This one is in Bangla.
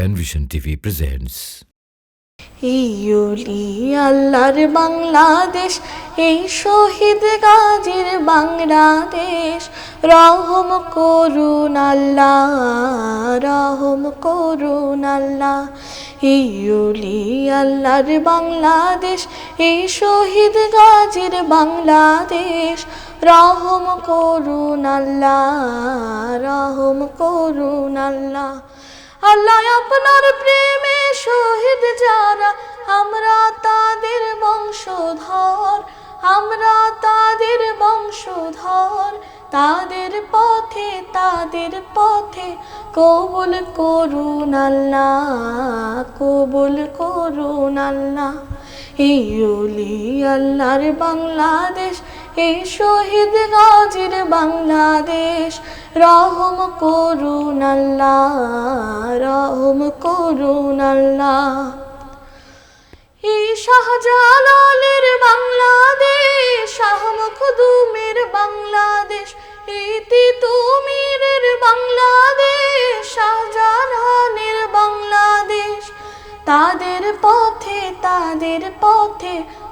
Penvision TV presents. ইউলি আল্লাহর বাংলাদেশ, এই শহীদ গাজীর বাংলাদেশ। রহম করুন আল্লাহ, রহম করুন আল্লাহ। ইউলি আল্লাহর বাংলাদেশ, এই শহীদ গাজীর বাংলাদেশ। রহম করুন আল্লাহ, রহম করুন আল্লাহ। আল্লাহ আপনার প্রেমে শহীদ যারা, আমরা তাদের বংশধর, আমরা তাদের বংশধর। তাদের পথে তাদের পথে কবুল করুন আল্লাহ, কবুল করুন আল্লাহ। ইউলি আল্লাহর বাংলাদেশ এই শহীদ গাজীর বাংলাদেশ, রহম করুন আল্লাহ, রহম করুন আল্লাহ। এই শাহজালালের বাংলাদেশ, শাহ মখদুমের বাংলাদেশ এই তিতুমিরের বাংলাদেশ শাহজাহানের বাংলাদেশ। তাদের পথে তাদের পথে